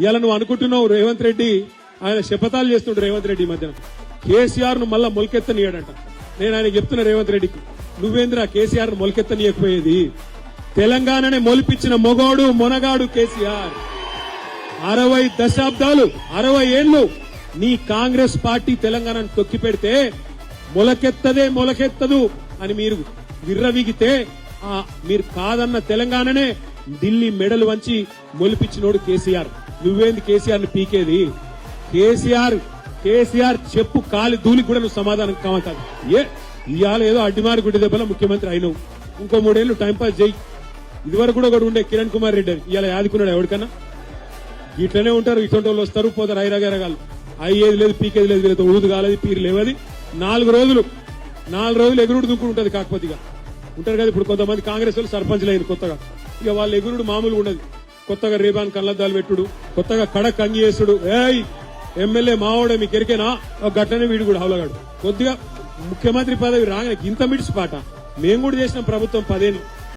ఇవాళ నువ్వు అనుకుంటున్నావు రేవంత్ రెడ్డి ఆయన శపథాలు చేస్తుండ్రు రేవంత్ రెడ్డి మధ్యన. కేసీఆర్ను మళ్ళా మొలకెత్తనీయడంట. నేను ఆయన చెప్తున్నా రేవంత్ రెడ్డికి నువ్వేంద్రా కేసీఆర్ను మొలకెత్తనీయకపోయేది? తెలంగాణనే మొలిపించిన మొగోడు మొనగాడు కేసీఆర్. అరవై దశాబ్దాలు అరవై ఏళ్ళు నీ కాంగ్రెస్ పార్టీ తెలంగాణను తొక్కి పెడితే మొలకెత్తదే మొలకెత్తదు అని మీరు విర్రవిగితే ఆ మీరు కాదన్న తెలంగాణనే ఢిల్లీ మెడలు వంచి మొలిపించినోడు కేసీఆర్. నువ్వేంది కేసీఆర్ని పీకేది? కేసీఆర్ కేసీఆర్ చెప్పు కాలి ధూళి కూడా నువ్వు సమాధానం కావాలి ఏ ఇవాళ ఏదో అడ్డిమారి గుడ్డి దెబ్బల ముఖ్యమంత్రి అయినవు. ఇంకో మూడేళ్ళు టైంపాస్ చేయి. ఇదివరకు కూడా ఒకడు ఉండే కిరణ్ కుమార్ రెడ్డి అని. ఇవాళ యాదుకున్నాడు ఎవరికన్నా ఇట్లనే ఉంటారు ఇటువంటి వాళ్ళు వస్తారు పోతారు ఐరగరగాలు అయ్యేది లేదు పీకేది లేదు వీళ్ళతో ఊదు కాలేదు పీరు లేవది. నాలుగు రోజులు నాలుగు రోజులు ఎగురుడు దుక్కుడు ఉంటుంది కాకపోతే ఇక. ఉంటారు కదా ఇప్పుడు కొంతమంది కాంగ్రెస్ వాళ్ళు సర్పంచ్లు అయింది కొత్తగా. ఇక వాళ్ళ ఎగురుడు మామూలుగా ఉండదు. కొత్తగా రేబాన్ కళ్ళద్దాలు పెట్టుడు కొత్తగా కడక్ అంగి చేసుడు ఏయ్ ఎమ్మెల్యే మావోడే మీకు ఎరికేనా ఒక గట్లనే వీడు కూడా హౌలగాడు. కొద్దిగా ముఖ్యమంత్రి పదవి రాగానే ఇంత మిడిచి పాట. మేము కూడా చేసిన ప్రభుత్వం పదేళ్ళు.